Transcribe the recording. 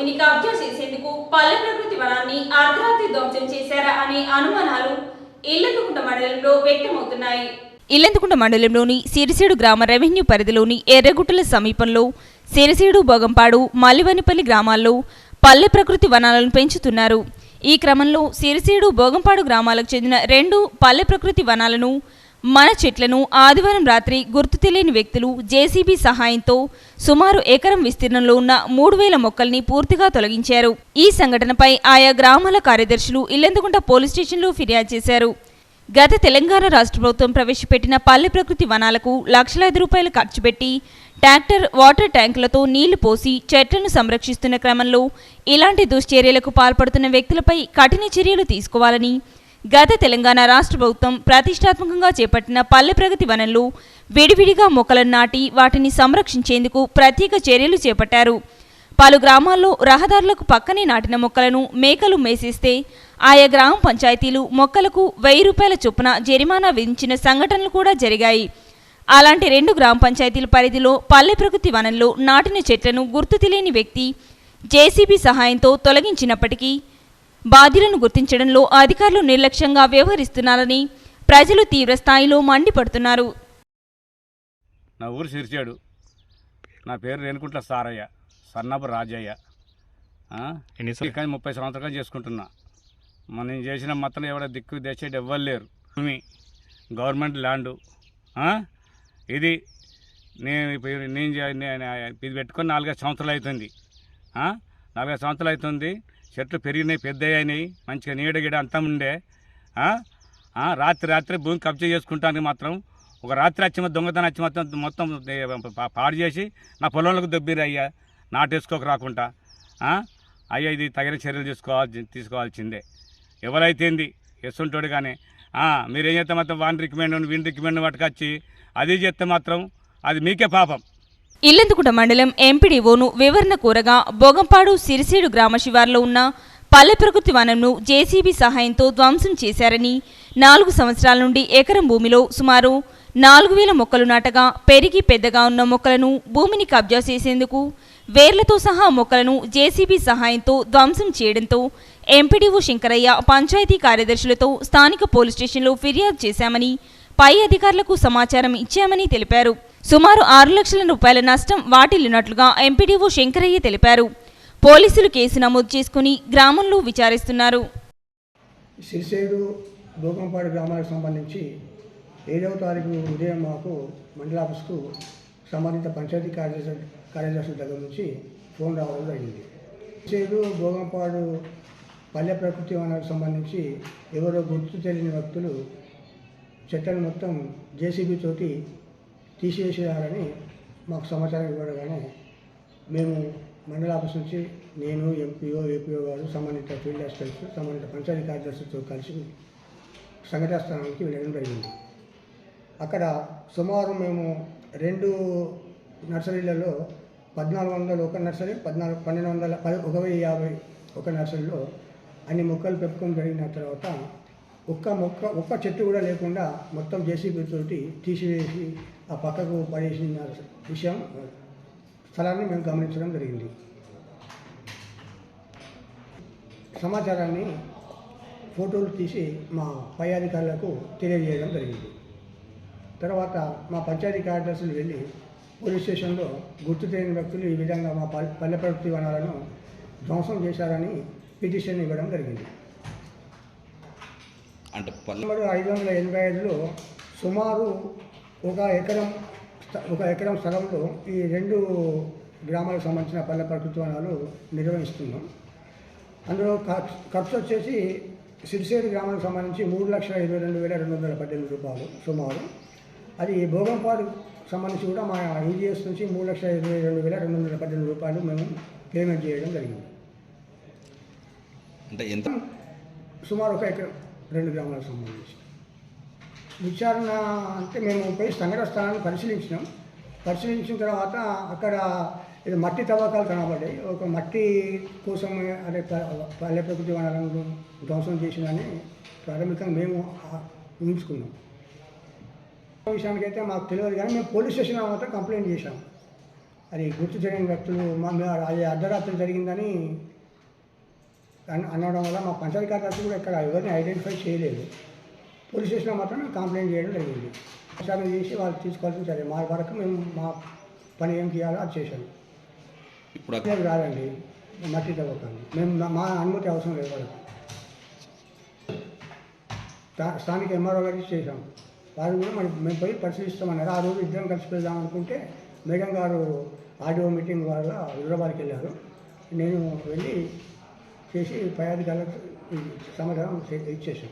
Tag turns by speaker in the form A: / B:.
A: భూమిని కబ్జా చేసేందుకు పల్లె ప్రకృతి వనాన్ని అర్ధరాత్రి ధ్వంసం చేశారా అనే అనుమానాలు ఇల్లతుకుంట మండలంలో వ్యక్తమవుతున్నాయి.
B: ఇల్లందుకుంట మండలంలోని సిరిసేడు గ్రామ రెవెన్యూ పరిధిలోని ఎర్రగుట్టల సమీపంలో సిరిసేడు బొగంపాడు మల్లివనిపల్లి గ్రామాల్లో పల్లె ప్రకృతి వనాలను పెంచుతున్నారు. ఈ క్రమంలో సిరిసేడు బోగంపాడు గ్రామాలకు చెందిన రెండు పల్లె ప్రకృతి వనాలను మన చెట్లను ఆదివారం రాత్రి గుర్తు తెలియని వ్యక్తులు జేసీబీ సహాయంతో సుమారు ఎకరం విస్తీర్ణంలో ఉన్న మూడు వేల మొక్కల్ని పూర్తిగా తొలగించారు. ఈ సంఘటనపై ఆయా గ్రామాల కార్యదర్శులు ఇల్లెందుకుంట పోలీస్ స్టేషన్లో ఫిర్యాదు చేశారు. గత తెలంగాణ రాష్ట్ర ప్రభుత్వం ప్రవేశపెట్టిన పల్లె ప్రకృతి వనాలకు లక్షలాది రూపాయలు ఖర్చు పెట్టి ట్రాక్టర్ వాటర్ ట్యాంకులతో నీళ్ళు పోసి చెట్లను సంరక్షిస్తున్న క్రమంలో ఇలాంటి దుశ్చర్యలకు పాల్పడుతున్న వ్యక్తులపై కఠిన చర్యలు తీసుకోవాలని గత తెలంగాణ రాష్ట్ర ప్రభుత్వం ప్రతిష్టాత్మకంగా చేపట్టిన పల్లె ప్రగతి వనంలో విడివిడిగా మొక్కలను నాటి వాటిని సంరక్షించేందుకు ప్రత్యేక చర్యలు చేపట్టారు. పలు గ్రామాల్లో రహదారులకు పక్కనే నాటిన మొక్కలను మేకలు మేసేస్తే ఆయా గ్రామ పంచాయతీలు మొక్కలకు వెయ్యి రూపాయల చొప్పున జరిమానా విధించిన సంఘటనలు కూడా జరిగాయి. అలాంటి రెండు గ్రామ పంచాయతీల పరిధిలో పల్లె ప్రకృతి వనంలో నాటిన చెట్లను గుర్తు తెలియని వ్యక్తి జేసీబీ సహాయంతో తొలగించినప్పటికీ బాధ్యులను గుర్తించడంలో అధికారులు నిర్లక్ష్యంగా వ్యవహరిస్తున్నారని ప్రజలు తీవ్ర స్థాయిలో మండిపడుతున్నారు
C: నా ఊరు సిరిచాడు నా పేరు రేణుకుంట్ల సారయ్య సన్నపు రాజయ్య కానీ ముప్పై సంవత్సరాలు చేసుకుంటున్నా మనం నేను చేసిన మొత్తం ఎవడ దిక్కు తెచ్చేటి ఎవ్వరు లేరు భూమి గవర్నమెంట్ ల్యాండు ఆ? ఇది నేను ఇప్పుడు నేను ఇది పెట్టుకొని నాలుగైదు సంవత్సరాలు అవుతుంది ఆ? నాలుగైదు సంవత్సరాలు అవుతుంది చెట్లు పెరిగినాయి పెద్ద అయినాయి మంచిగా నీడ గీడ అంతా ఉండే. రాత్రి రాత్రి భూమి కబ్జా చేసుకుంటానికి మాత్రం ఒక రాత్రి వచ్చి దొంగతనం వచ్చి మొత్తం మొత్తం పా- పాడు చేసి నా పొలంలోకి దొబ్బిరు అయ్యా. నాటేసుకోక రాకుండా. అయ్యా ఇది తగిన చర్యలు తీసుకోవాలి తీసుకోవాల్సిందే. ఎవరైతేంది ఎస్సుంటాడు కానీ మీరు మీరేం చేస్తే మాత్రం వాని రికమెండ్ వీని రికమెండ్ పట్టుకొచ్చి అది చేస్తే మాత్రం అది మీకే పాపం.
B: ఇల్లందుకుట మండలం ఎంపీడీఓను వివరణ కోరగా బోగంపాడు సిరిసేడు గ్రామ శివార్లో ఉన్న పల్లె ప్రకృతి వనంను జేసీబీ సహాయంతో ధ్వంసం చేశారని నాలుగు సంవత్సరాల నుండి ఎకరం భూమిలో సుమారు నాలుగు వేల మొక్కలు నాటగా పెరిగి పెద్దగా ఉన్న మొక్కలను భూమిని కబ్జా చేసేందుకు వేర్లతో సహా మొక్కలను జేసీబీ సహాయంతో ధ్వంసం చేయడంతో ఎంపీడీఓ శంకరయ్య పంచాయతీ కార్యదర్శులతో స్థానిక పోలీస్ స్టేషన్లో ఫిర్యాదు చేశామని పై అధికారులకు సమాచారం ఇచ్చామని తెలిపారు. సుమారు ఆరు లక్షల రూపాయల నష్టం వాటిల్లినట్లుగా ఎంపీడీఓ శంకరయ్య తెలిపారు. పోలీసులు కేసు నమోదు చేసుకుని గ్రామంలో విచారిస్తున్నారు.
D: సిరిసేడు భూకంపాడు గ్రామాలకు సంబంధించి ఏడవ తారీఖు ఉదయం మాకు మండల ఆఫీస్కు సంబంధిత పంచాయతీ కార్యదర్శి కార్యదర్శుల దగ్గర నుంచి ఫోన్ రావడం జరిగింది. సిరిసేడు భోగంపాడు పల్లె ప్రకృతి వనాలకు సంబంధించి ఎవరో గుర్తు తెలియని వ్యక్తులు చెట్లను మొత్తం జేసీబీ తోటి తీసివేసేయాలని మాకు సమాచారం ఇవ్వడగానే మేము మండల ఆఫీస్ నుంచి నేను ఎంపీఓ ఏపీఓ గారు సంబంధిత ఫీల్డ్ అసిస్టెంట్స్ సంబంధిత పంచాయతీ కార్యదర్శులతో కలిసి సంఘటన స్థానానికి వెళ్ళడం జరిగింది. అక్కడ సుమారు మేము రెండు నర్సరీలలో పద్నాలుగు వందలు ఒక నర్సరీ పద్నాలుగు పన్నెండు వందల పది ఒక వెయ్యి యాభై ఒక నర్సరీలో అన్ని మొక్కలు పెట్టుకొని జరిగిన తర్వాత ఒక్క మొక్క ఒక్క చెట్టు కూడా లేకుండా మొత్తం జేసీబీ తోటి తీసివేసి ఆ పక్కకు పడేసిన విషయం స్థలాన్ని మేము గమనించడం జరిగింది. సమాచారాన్ని ఫోటోలు తీసి మా పై అధికారులకు తెలియజేయడం జరిగింది. తర్వాత మా పంచాయతీ కార్యదర్శులు వెళ్ళి పోలీస్ స్టేషన్లో గుర్తు తెలియని వ్యక్తులు ఈ విధంగా మా పల్- పల్లె ప్రకృతి వనాలను ధ్వంసం చేశారని పిటిషన్ ఇవ్వడం జరిగింది.
E: అంటే
D: ఐదు వందల ఎనభై ఐదులో సుమారు ఒక ఎకరం ఒక ఎకరం స్థలంలో ఈ రెండు గ్రామాలకు సంబంధించిన పల్లె ప్రకృతి వనాలు నిర్వహిస్తున్నాం. అందులో ఖర్చు ఖర్చు వచ్చేసి సిరిసేడు గ్రామానికి సంబంధించి మూడు లక్షల ఇరవై రెండు వేల రెండు వందల పద్దెనిమిది రూపాయలు సుమారు. అది భోగంపాడు సంబంధించి కూడా మా ఈజీఎస్ నుంచి మూడు లక్షల ఇరవై రెండు వేల రెండు వందల పద్దెనిమిది రూపాయలు మేము పేమెంట్ చేయడం జరిగింది.
E: అంటే ఎంత?
D: సుమారు ఒక ఎకరం రెండు గ్రామాలకు సంబంధించి. విచారణ అంటే మేము పోయి సంఘటన స్థలాన్ని పరిశీలించినాం. పరిశీలించిన తర్వాత అక్కడ ఇది మట్టి తవ్వకాలు కనబడ్డాయి. ఒక మట్టి కోసం అదే పల్లె ప్రకృతి వనరులను ధ్వంసం చేసిందని ప్రాథమికంగా మేము ఊహించుకున్నాం. విషయానికి విషయానికైతే మాకు తెలియదు కానీ మేము పోలీస్ స్టేషన్ మాత్రం కంప్లైంట్ చేశాం. అది గుర్తు తెలియని వ్యక్తులు మా అది అర్ధరాత్రి జరిగిందని అనడం వల్ల మా పంచాయతీ కార్యదర్శి కూడా ఇక్కడ ఎవరిని ఐడెంటిఫై చేయలేదు. పోలీస్ స్టేషన్లో మాత్రం కంప్లైంట్ చేయడం జరిగింది. విచారణ చేసి వాళ్ళు తీసుకోవాల్సిన సరే మా వరకు మేము మా పని ఏం చేయాలో అది చేశాము
E: ఇప్పుడు అక్కడ
D: లేదు రాదండి మట్టి తవ్వకండి. మేము మా- అనుమతి అవసరం లేదు వాళ్ళకి. స్థా- స్థానిక ఎంఆర్ఓ గారికి చేశాం. వారు కూడా మరి మేము పోయి పరిశీలిస్తామన్నారు. ఆ రోజు ఇద్దరం కలిసి వెళ్దాం అనుకుంటే మేడం గారు ఆడియో మీటింగ్ వల్ల హైదరాబాద్కి వెళ్ళారు. నేను వెళ్ళి చేసి పై అధికారులకు సమాధానం చే- ఇచ్చేసాం